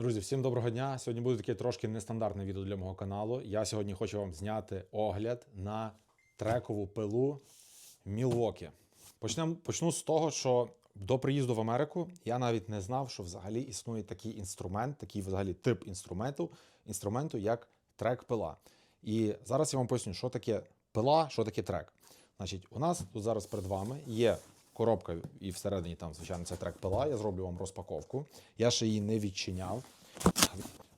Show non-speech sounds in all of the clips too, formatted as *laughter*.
Друзі, всім доброго дня. Сьогодні буде таке трошки нестандартне відео для мого каналу. Я сьогодні хочу вам зняти огляд на трекову пилу Milwaukee. Почнем, почну з того, що до приїзду в Америку я навіть не знав, що взагалі існує такий інструмент, такий взагалі тип інструменту, інструменту як трек-пила. І зараз я вам поясню, що таке пила, що таке трек. Значить, у нас тут зараз перед вами є коробка, і всередині там, звичайно, це трек пила. Я зроблю вам розпаковку. Я ще її не відчиняв.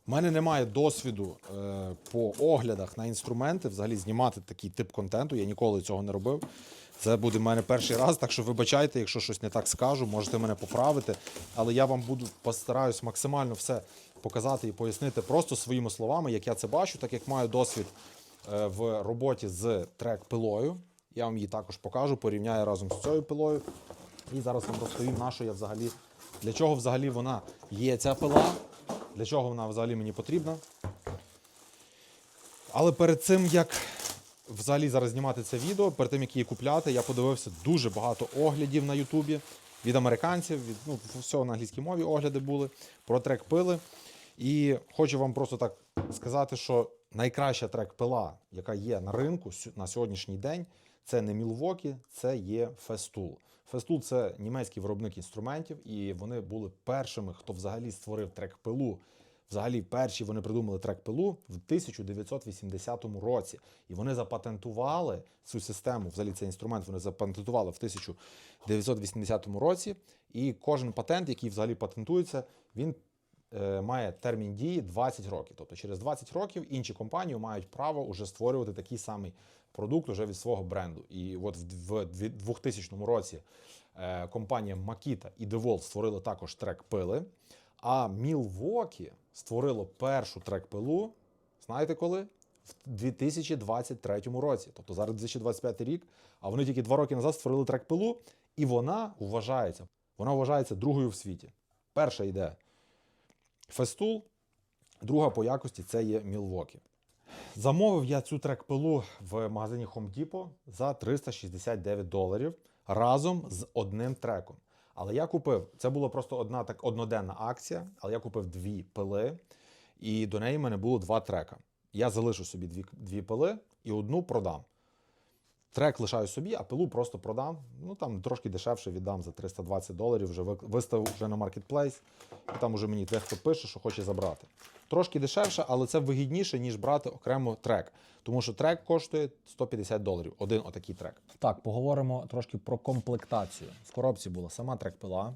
У мене немає досвіду е, по оглядах на інструменти, взагалі знімати такий тип контенту. Я ніколи цього не робив. Це буде в мене перший раз, так що вибачайте, якщо щось не так скажу, можете мене поправити. Але я вам буду постараюсь максимально все показати і пояснити просто своїми словами, як я це бачу, так як маю досвід е, в роботі з трек-пилою. Я вам її також покажу, порівняю разом з цією пилою. І зараз вам розповім, на що я взагалі, для чого взагалі вона є ця пила, для чого вона взагалі мені потрібна. Але перед цим, як взагалі зараз знімати це відео, перед тим, як її купляти, я подивився дуже багато оглядів на Ютубі від американців, від ну, всього на англійській мові огляди були про трек пили. І хочу вам просто так сказати, що найкраща трек-пила, яка є на ринку на сьогоднішній день, це не Milwaukee, це є Festool. Festool – це німецький виробник інструментів, і вони були першими, хто взагалі створив трек-пилу. Взагалі, перші вони придумали трек-пилу в 1980 році. І вони запатентували цю систему, взагалі цей інструмент вони запатентували в 1980 році. І кожен патент, який взагалі патентується, він е, має термін дії 20 років. Тобто через 20 років інші компанії мають право вже створювати такий самий продукт уже від свого бренду. І от в в 2000 році е, компанія Makita і DeWalt створили також трек пили. А Milwaukee створило першу трек-пилу, знаєте коли? В 2023 році. Тобто зараз 2025 рік, а вони тільки два роки назад створили трек-пилу, і вона вважається, вона вважається другою в світі. Перша йде Festool, друга по якості це є Milwaukee. Замовив я цю трек-пилу в магазині Home Depot за 369 доларів разом з одним треком. Але я купив, це була просто одна так одноденна акція, але я купив дві пили, і до неї в мене було два трека. Я залишу собі дві, дві пили і одну продам. Трек лишаю собі, а пилу просто продам. Ну там трошки дешевше віддам за 320 доларів. Вже виставив вже на маркетплейс. І там уже мені дехто пише, що хоче забрати. Трошки дешевше, але це вигідніше, ніж брати окремо трек. Тому що трек коштує 150 доларів. Один отакий трек. Так, поговоримо трошки про комплектацію. В коробці була сама трек-пила,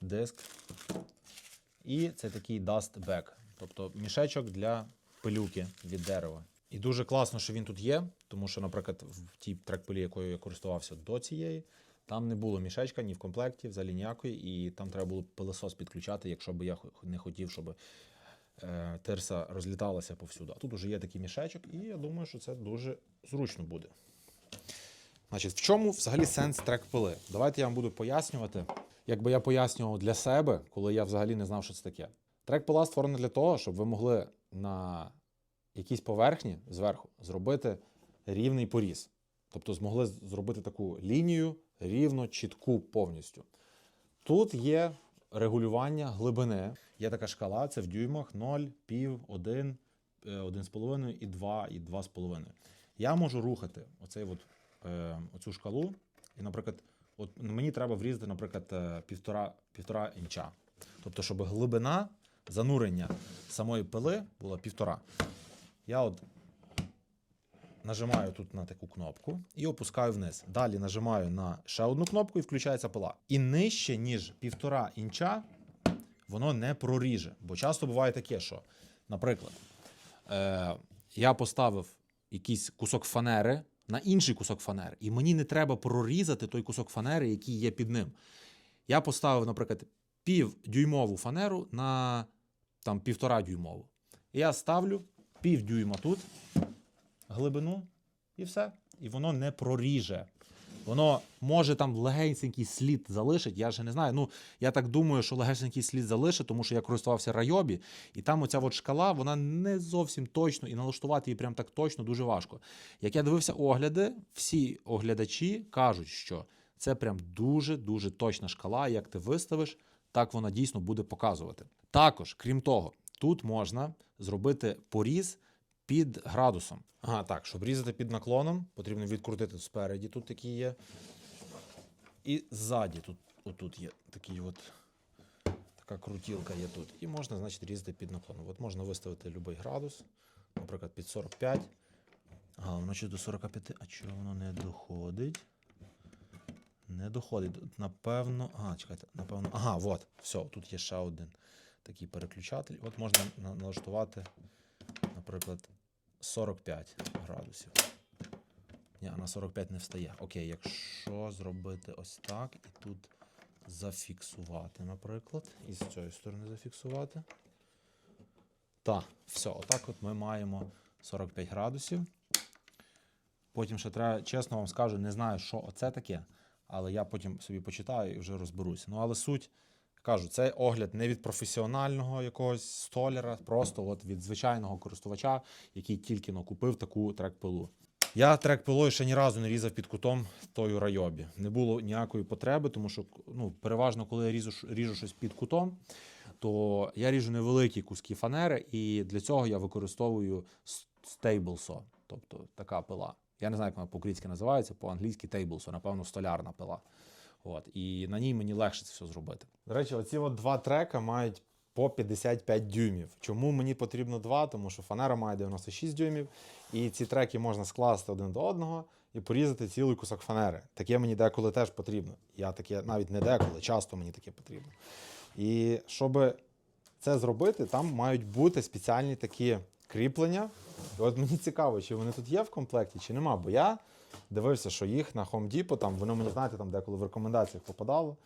диск. І це такий dust bag, тобто мішечок для пилюки від дерева. І дуже класно, що він тут є, тому що, наприклад, в тій трек-пилі, якою я користувався до цієї, там не було мішечка ні в комплекті, взагалі ніякої, і там треба було пилосос підключати, якщо б я не хотів, щоб е, тирса розліталася повсюду. А тут уже є такий мішечок, і я думаю, що це дуже зручно буде. Значить, в чому взагалі сенс трек-пили? Давайте я вам буду пояснювати, якби я пояснював для себе, коли я взагалі не знав, що це таке. Трек-пила створена для того, щоб ви могли на якійсь поверхні зверху зробити рівний поріз. Тобто змогли зробити таку лінію рівно, чітку повністю. Тут є регулювання глибини. Є така шкала, це в дюймах 0, пів, 1, е, 1,5 і 2, і 2,5. Я можу рухати оцей от, е, оцю шкалу, і, наприклад, от мені треба врізати, наприклад, е, півтора, півтора інча. Тобто, щоб глибина занурення самої пили була півтора. Я от нажимаю тут на таку кнопку і опускаю вниз. Далі нажимаю на ще одну кнопку і включається пила. І нижче, ніж півтора інча, воно не проріже. Бо часто буває таке, що, наприклад, е, я поставив якийсь кусок фанери на інший кусок фанери, і мені не треба прорізати той кусок фанери, який є під ним. Я поставив, наприклад, півдюймову фанеру на там півтора дюймову. І я ставлю пів дюйма тут, глибину, і все. І воно не проріже. Воно може там легенький слід залишить. Я ж не знаю. Ну я так думаю, що легенький слід залишить, тому що я користувався райобі, і там оця от шкала, вона не зовсім точно, і налаштувати її прям так точно дуже важко. Як я дивився огляди, всі оглядачі кажуть, що це прям дуже дуже точна шкала. Як ти виставиш, так вона дійсно буде показувати. Також, крім того, тут можна зробити поріз під градусом. Ага, так, щоб різати під наклоном, потрібно відкрутити спереді, тут такі є. І ззаді тут, отут є такий от, така крутілка є тут. І можна, значить, різати під наклоном. От можна виставити будь-який градус, наприклад, під 45. Ага, воно чи до 45, а чого воно не доходить? Не доходить. Напевно. Ага, чекайте, напевно. Ага, от, все, тут є ще один такий переключатель. От можна налаштувати, наприклад, 45 градусів. Ні, на 45 не встає. Окей, якщо зробити ось так і тут зафіксувати, наприклад, і з цієї сторони зафіксувати. Так, все, отак от ми маємо 45 градусів. Потім ще треба, чесно вам скажу, не знаю, що оце таке, але я потім собі почитаю і вже розберуся. Ну, але суть, кажу, це огляд не від професіонального якогось столяра, просто от від звичайного користувача, який тільки но купив таку трек-пилу. Я трек-пилою ще ні разу не різав під кутом тою райобі. Не було ніякої потреби, тому що ну, переважно, коли я ріжу, ріжу щось під кутом, то я ріжу невеликі куски фанери, і для цього я використовую стейблсо, тобто така пила. Я не знаю, як вона по-українськи називається, по-англійськи тейблсо, напевно, столярна пила. От, і на ній мені легше це все зробити. До речі, оці от два трека мають по 55 дюймів. Чому мені потрібно два? Тому що фанера має 96 дюймів, і ці треки можна скласти один до одного і порізати цілий кусок фанери. Таке мені деколи теж потрібно. Я таке навіть не деколи, часто мені таке потрібно. І щоб це зробити, там мають бути спеціальні такі кріплення. І от мені цікаво, чи вони тут є в комплекті, чи нема. Бо я дивився, що їх на Home Depot, там воно мені знаєте, там деколи в рекомендаціях попадало,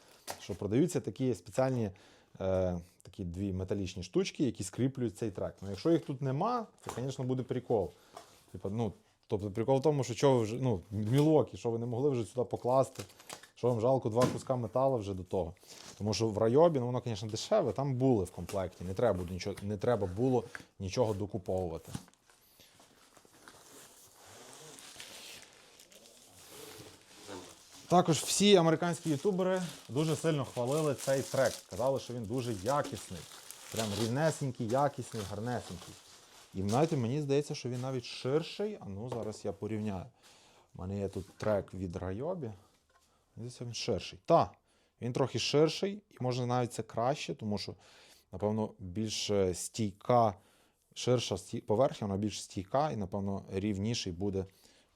що продаються такі спеціальні е, такі дві металічні штучки, які скріплюють цей трек. Ну, якщо їх тут нема, то, звісно, буде прикол. Типа, ну, тобто прикол в тому, що чого ви вже, ну, Мілокі, що ви не могли вже сюди покласти. Що вам жалко два куска металу вже до того. Тому що в райобі, ну воно, звісно, дешеве, там були в комплекті. Не треба, нічого, не треба було нічого докуповувати. Також всі американські ютубери дуже сильно хвалили цей трек. Казали, що він дуже якісний. Прям рівнесенький, якісний, гарнесенький. І знаєте, мені здається, що він навіть ширший. А ну зараз я порівняю. У мене є тут трек від Райобі. Здається, він ширший. Так, він трохи ширший, і може навіть це краще, тому що, напевно, більш е, стійка, ширша поверхня, вона більш стійка і, напевно, рівніший буде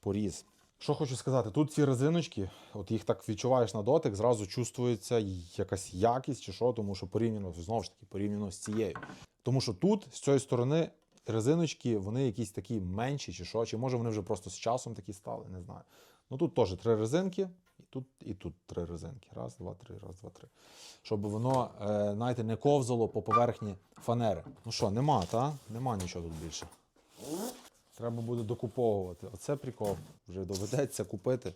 поріз. Що хочу сказати, тут ці резиночки, от їх так відчуваєш на дотик, зразу чувствується якась якість чи що, тому що порівняно знову ж таки порівняно з цією. Тому що тут, з цієї сторони, резиночки, вони якісь такі менші, чи що, чи може вони вже просто з часом такі стали, не знаю. Ну тут теж три резинки, і тут, і тут три резинки. Раз, два, три, раз, два, три. Щоб воно, е, знаєте, не ковзало по поверхні фанери. Ну що, нема, та? Нема нічого тут більше. Треба буде докуповувати. Оце прикол. Вже доведеться купити.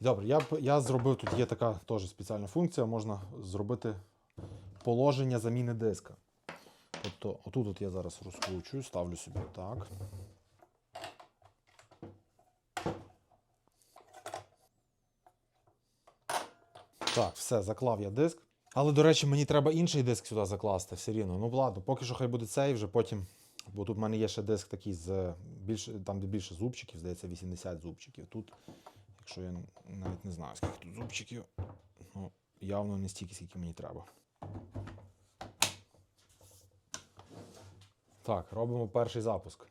Добре, я, я зробив, тут є така теж спеціальна функція, можна зробити положення заміни диска. Тобто, отут от я зараз розкручую, ставлю собі так. Так, все, заклав я диск. Але, до речі, мені треба інший диск сюди закласти все рівно. Ну, ладно, поки що хай буде цей, вже потім. Бо тут в мене є ще диск такий з більше, там, де більше зубчиків, здається, 80 зубчиків. Тут, якщо я навіть не знаю, скільки тут зубчиків, ну, явно не стільки, скільки мені треба. Так, робимо перший запуск.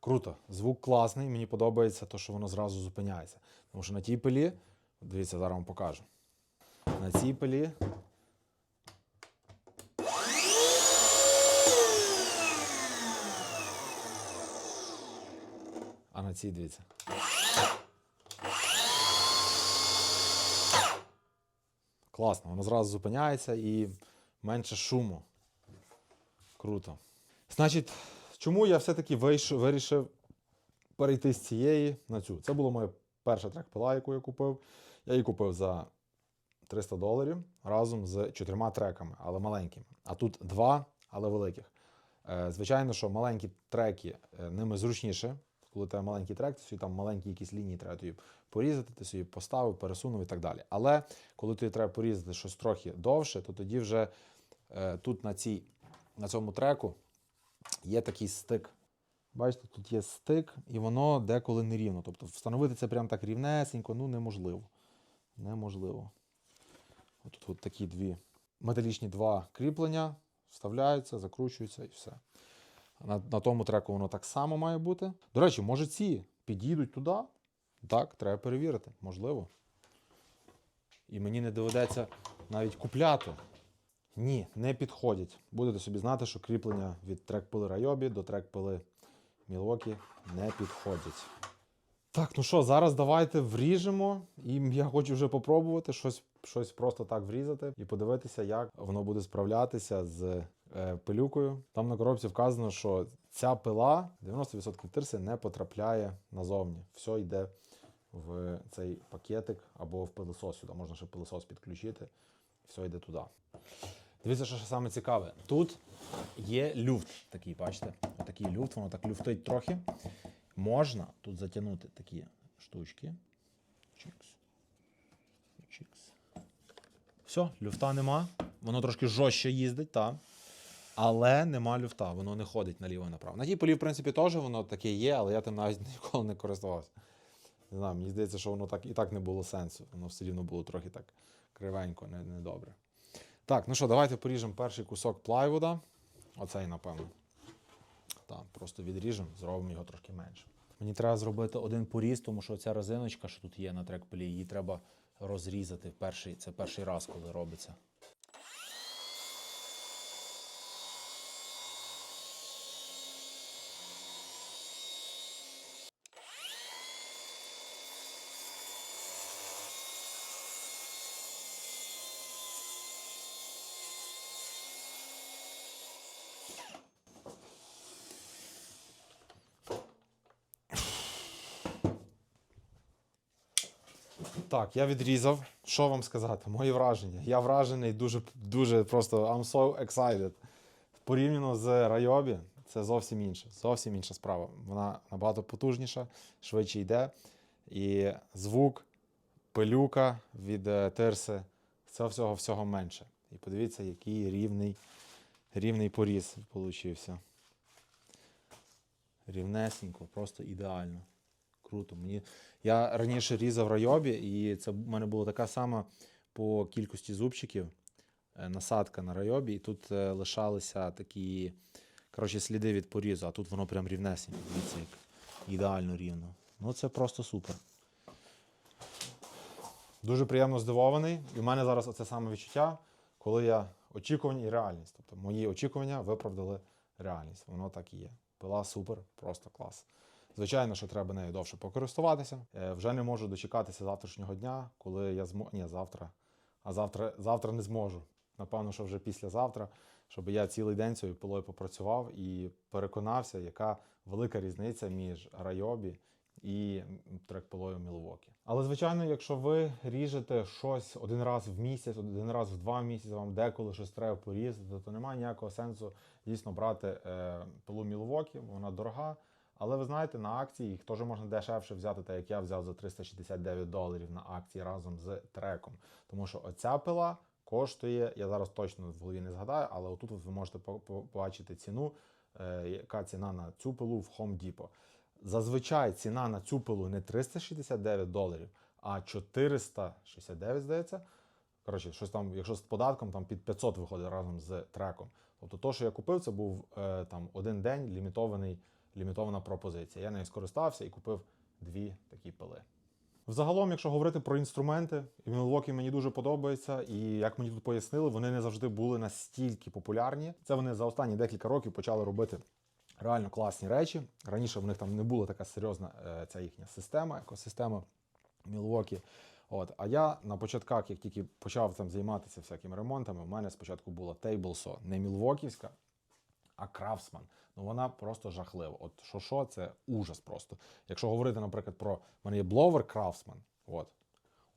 Круто. Звук класний, мені подобається те, що воно зразу зупиняється. Тому що на тій пилі, дивіться, зараз вам покажу. На цій пилі. А на цій дивіться. Класно, воно зразу зупиняється і менше шуму. Круто. Значить, чому я все-таки вирішив перейти з цієї на цю? Це була моя перша трек-пила, яку я купив. Я її купив за 300 доларів разом з чотирма треками, але маленькими. А тут два, але великих. Е, Звичайно, що маленькі треки е, ними зручніше коли тебе маленький трек, ти собі там маленькі якісь лінії треба тобі порізати, ти собі поставив, пересунув і так далі. Але коли тобі треба порізати щось трохи довше, то тоді вже е, тут на, цій, на цьому треку є такий стик. Бачите, тут є стик, і воно деколи нерівно. Тобто встановити це прям так рівнесенько, ну неможливо. Неможливо. Тут такі дві металічні два кріплення вставляються, закручуються і все. На, на тому треку воно так само має бути. До речі, може ці підійдуть туди? Так, треба перевірити, можливо. І мені не доведеться навіть купляти. Ні, не підходять. Будете собі знати, що кріплення від трек-пили Райобі до трек-пили Мілокі не підходять. Так, ну що, зараз давайте вріжемо. І я хочу вже попробувати щось, щось просто так врізати і подивитися, як воно буде справлятися з пилюкою. Там на коробці вказано, що ця пила 90% тирси не потрапляє назовні. Все йде в цей пакетик або в пилосос сюди. Можна ще пилосос підключити. Все йде туди. Дивіться, що саме цікаве. Тут є люфт такий, бачите? Отакий люфт, воно так люфтить трохи. Можна тут затягнути такі штучки. Чикс. Чикс. Все, люфта нема. Воно трошки жорстче їздить, так. Але нема люфта, воно не ходить наліво і направо. На тій полі, в принципі, теж воно таке є, але я тим навіть *laughs* ніколи не користувався. Не знаю, мені здається, що воно так і так не було сенсу. Воно все рівно було трохи так кривенько, не, не. Так, ну що, давайте поріжемо перший кусок плайвуда. Оцей, напевно. Так, просто відріжемо, зробимо його трошки менше. Мені треба зробити один поріз, тому що ця резиночка, що тут є на трек-полі, її треба розрізати. Перший, це перший раз, коли робиться. Так, я відрізав. Що вам сказати? Мої враження. Я вражений дуже, дуже просто I'm so excited. Порівняно з Райобі, це зовсім інше. Зовсім інша справа. Вона набагато потужніша, швидше йде. І звук, пилюка від е, тирси, цього всього всього менше. І подивіться, який рівний, рівний поріз получився. Рівнесенько, просто ідеально. Круто. Мені... Я раніше різав райобі, і це в мене була така сама по кількості зубчиків е, насадка на райобі, і тут е, лишалися такі коротше, сліди від порізу, а тут воно прям рівнесенько. Дивіться, як ідеально рівно. Ну це просто супер. Дуже приємно здивований. І в мене зараз оце саме відчуття, коли я очікування і реальність. Тобто мої очікування виправдали реальність. Воно так і є. Пила супер, просто клас. Звичайно, що треба нею довше покористуватися. Е, Вже не можу дочекатися завтрашнього дня, коли я зможу. Ні, завтра. А завтра, завтра не зможу. Напевно, що вже післязавтра, щоб я цілий день цією пилою попрацював і переконався, яка велика різниця між Райобі і трек-пилою Мілвокі. Але, звичайно, якщо ви ріжете щось один раз в місяць, один раз в два місяці, вам деколи щось треба порізати, то немає ніякого сенсу дійсно брати е, пилу Мілвокі, вона дорога. Але ви знаєте, на акції їх теж можна дешевше взяти, так як я взяв за 369 доларів на акції разом з треком. Тому що оця пила коштує, я зараз точно в голові не згадаю, але отут ви можете по- по- побачити ціну, е, яка ціна на цю пилу в Home Depot. Зазвичай ціна на цю пилу не 369 доларів, а 469, здається. Коротше, щось там, якщо з податком, там під 500 виходить разом з треком. Тобто, то, що я купив, це був е, там один день лімітований, лімітована пропозиція. Я нею скористався і купив дві такі пили. Взагалом, якщо говорити про інструменти, і Milwaukee мені дуже подобається, і як мені тут пояснили, вони не завжди були настільки популярні. Це вони за останні декілька років почали робити реально класні речі. Раніше в них там не була така серйозна е, ця їхня система, екосистема Milwaukee. От, а я на початках, як тільки почав там займатися всякими ремонтами, у мене спочатку була Table не мілвоківська, а Крафтсман. Ну вона просто жахлива. От що що, це ужас просто. Якщо говорити, наприклад, про мене є бловер Крафтсман, от.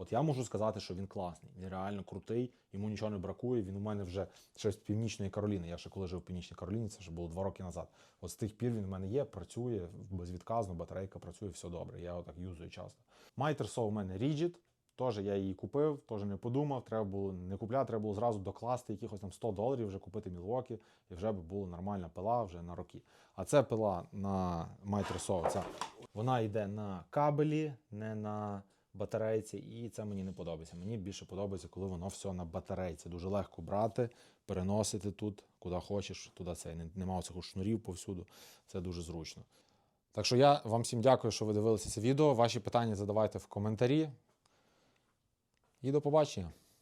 От я можу сказати, що він класний, він реально крутий, йому нічого не бракує. Він у мене вже ще з північної Кароліни. Я ще коли жив в північній Кароліні, це вже було два роки назад. От з тих пір він в мене є, працює безвідказно, батарейка працює, все добре. Я отак юзую часто. Майтерсо у мене Rigid, Теж я її купив, теж не подумав. Треба було не купляти, треба було зразу докласти якихось там 100 доларів, вже купити Мілвокі, і вже би була нормальна пила вже на роки. А це пила на Microsoft. Ця. Вона йде на кабелі, не на батарейці, і це мені не подобається. Мені більше подобається, коли воно все на батарейці. Дуже легко брати, переносити тут, куди хочеш, туди це не- нема оцих шнурів повсюду. Це дуже зручно. Так що я вам всім дякую, що ви дивилися це відео. Ваші питання задавайте в коментарі. І до побачення.